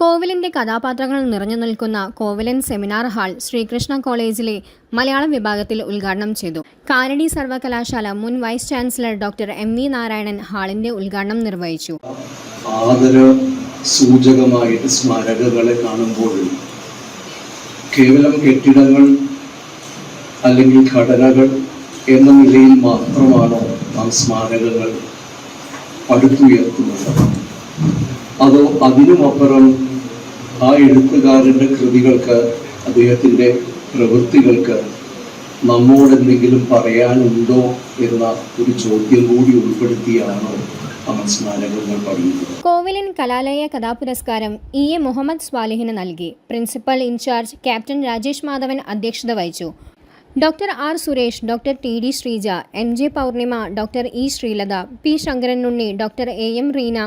കോവിലിന്റെ കഥാപാത്രങ്ങൾ നിറഞ്ഞു നിൽക്കുന്ന കോവിലൻ സെമിനാർ ഹാൾ ശ്രീകൃഷ്ണ കോളേജിലെ മലയാളം വിഭാഗത്തിൽ ഉദ്ഘാടനം ചെയ്തു. കാലടി സർവകലാശാല മുൻ vice chancellor doctor M V Narayanan ഹാളിന്റെ ഉദ്ഘാടനം നിർവഹിച്ചു. സൂചകമായിട്ട് സ്മാരകങ്ങളെ കാണുമ്പോൾ കേവലം കെട്ടിടങ്ങൾ അല്ലെങ്കിൽ ഘടനകൾ എന്ന നിലയിൽ മാത്രമാണോ നാം സ്മാരകങ്ങൾ പടുത്തുയർത്തുന്നത് അതോ അതിനുമപ്പുറം ആ എഴുത്തുകാരന്റെ കൃതികൾക്ക് അദ്ദേഹത്തിന്റെ പ്രവൃത്തികൾക്ക് നമ്മോട് എന്തെങ്കിലും പറയാനുണ്ടോ എന്ന ഒരു ചോദ്യം കൂടി ഉൾപ്പെടുത്തിയാണോ കോവിലൻ കലാലയ കഥാപുരസ്കാരം ഇ എ മുഹമ്മദ് സ്വാലിഹിന് നൽകി. Principal in charge captain Rajesh Madhavan അധ്യക്ഷത വഹിച്ചു. Doctor R Suresh doctor T D Sreeja M J Pournima doctor E Sreelatha P Sankaranunni doctor A M Reena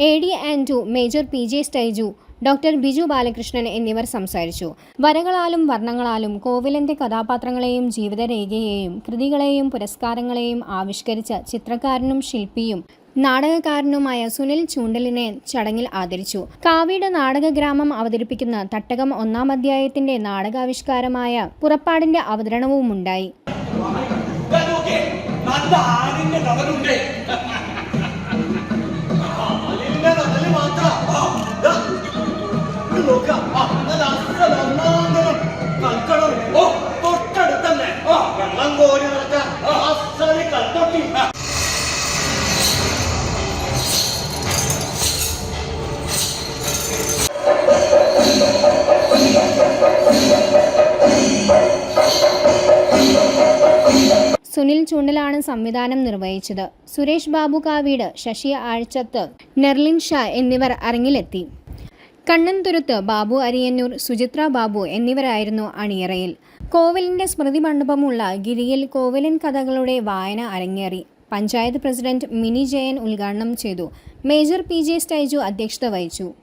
A D and major P J Styju doctor Biju Balakrishnan എന്നിവർ സംസാരിച്ചു. വരകളാലും വർണങ്ങളാലും കോവിലന്റെ കഥാപാത്രങ്ങളെയും ജീവിതരേഖയെയും കൃതികളെയും പുരസ്കാരങ്ങളെയും ആവിഷ്കരിച്ച ചിത്രകാരനും ശില്പിയും നാടകകാരനുമായ സുനിൽ ചൂണ്ടലിനെ ചടങ്ങിൽ ആദരിച്ചു. കാവീട് നാടകഗ്രാമം അവതരിപ്പിക്കുന്ന തട്ടകം ഒന്നാം അധ്യായത്തിന്റെ നാടകാവിഷ്കാരമായ പുറപ്പാടിന്റെ അവതരണവുമുണ്ടായി. സുനിൽ ചൂണ്ടലാണ് സംവിധാനം നിർവഹിച്ചത്. സുരേഷ് ബാബു കാവീട് ശശി ആഴ്ചത്ത് നെർലിൻ ഷാ എന്നിവർ അരങ്ങിലെത്തി. കണ്ണൻതുരുത്ത് ബാബു അരിയന്നൂർ സുചിത്ര ബാബു എന്നിവരായിരുന്നു അണിയറയിൽ. കോവിലിന്റെ സ്മൃതി മണ്ഡപമുള്ള ഗിരിയിൽ കോവിലൻ കഥകളുടെ വായന അരങ്ങേറി. പഞ്ചായത്ത് പ്രസിഡന്റ് മിനി ജയൻ ഉദ്ഘാടനം ചെയ്തു. മേജർ പി ജെ സ്റ്റൈജു അധ്യക്ഷത വഹിച്ചു.